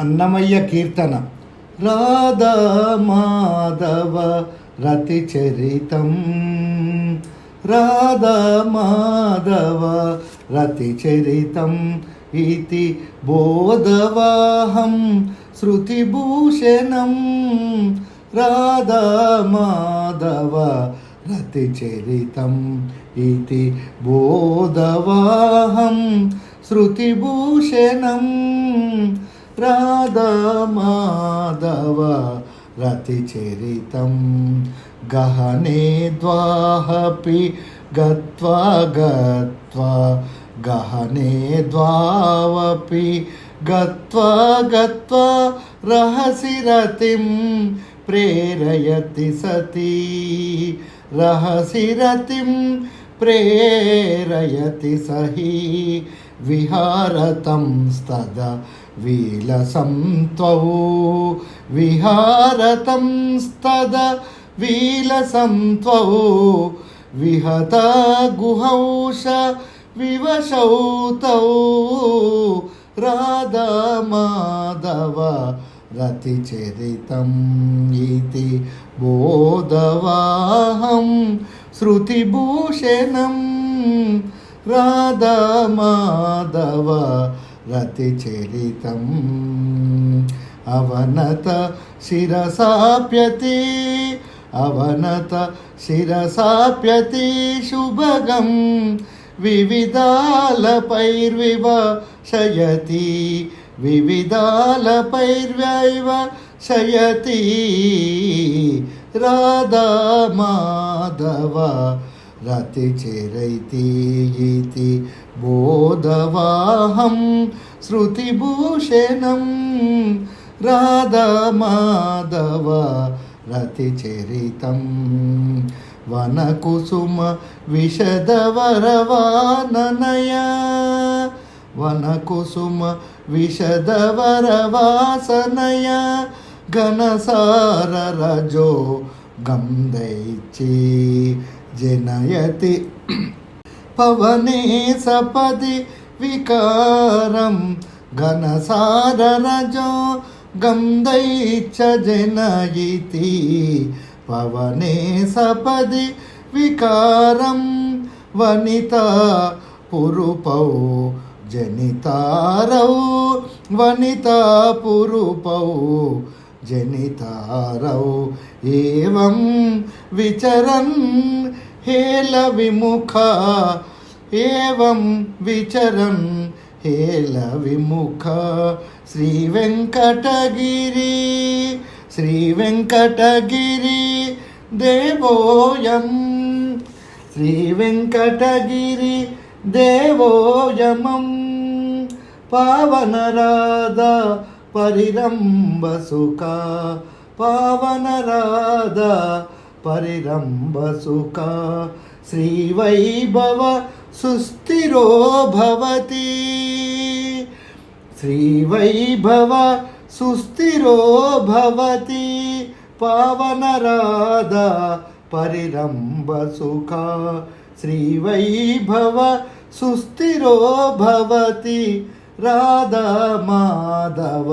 అన్నమయ్య కీర్తన. రాధా మాధవ రతి చరితం. రాధా మాధవ రతి చరితం. ఇతి బోధవాహం శృతిభూషణం. రాధా మాధవ రతి చరితం. ఇతి బోధవాహం శృతిభూషణం. రాధా మాధవ రతిచరితం గహనే ద్వాహపి గత్వా గత్వా గహనే ద్వావపి గత్వా గత్వా రహసి రతిం ప్రేరయతి సతీ రహసి రతిం ప్రేరయతి సహి విహారతం స్తద విలసం త్వౌ విహారతం స్తద విలసం త్వౌ విహత గుహౌష వివశౌ తౌ రాధా మాధవ రతిచరితం ఇతి బోధవాహం శృతిభూషణం రాధా మాధవ రతిచరితం అవనత శిరసాప్యతి అవనత శిరసాప్యతి శుభగం. వివిధాలపైర్వివ శయతి వివిధాలపైర్వైవ శయతి రాధా మాధవ బోధవాహం శృతిభూషణం రాధమాధవ రతిచరితం వనకుసుమ విశదవరవాననయ వనకుసుమ విశదవరవాసనయ ఘనసార రజో గంధైచీ జనయతి. పవనే సపది వికారం ఘనసార రజో గంధైచ్చ జనయితి. పవనే సపది వికారం వనిత పురుపౌ జనితారౌ వనిత పురుపౌ జనితారౌ. ఏవం విచరన్ హేల విముఖ ఏవం విచరన్ హేల విముఖ శ్రీ వెంకటగిరి శ్రీ వెంకటగిరి దేవోయం శ్రీ వెంకటగిరి परिरम्भसुखा श्रीवैभव सुस्थिरो भवति। श्रीवैभव सुस्थिरो भवति। पावनराधा परिरम्भसुखा श्रीवैभव सुस्थिरो भवति। राधा माधव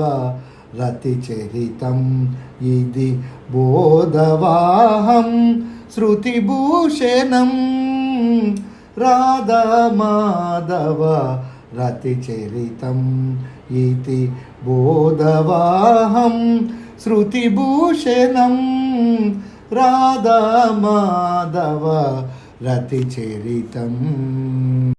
పరిరంబ సుఖ రతిచరితం ఇది బోధవాహం శృతిభూషణం. రాధా మాధవ రతిచరితం ఇది బోధవాహం శృతిభూషణం. రాధా మాధవ రతిచరితం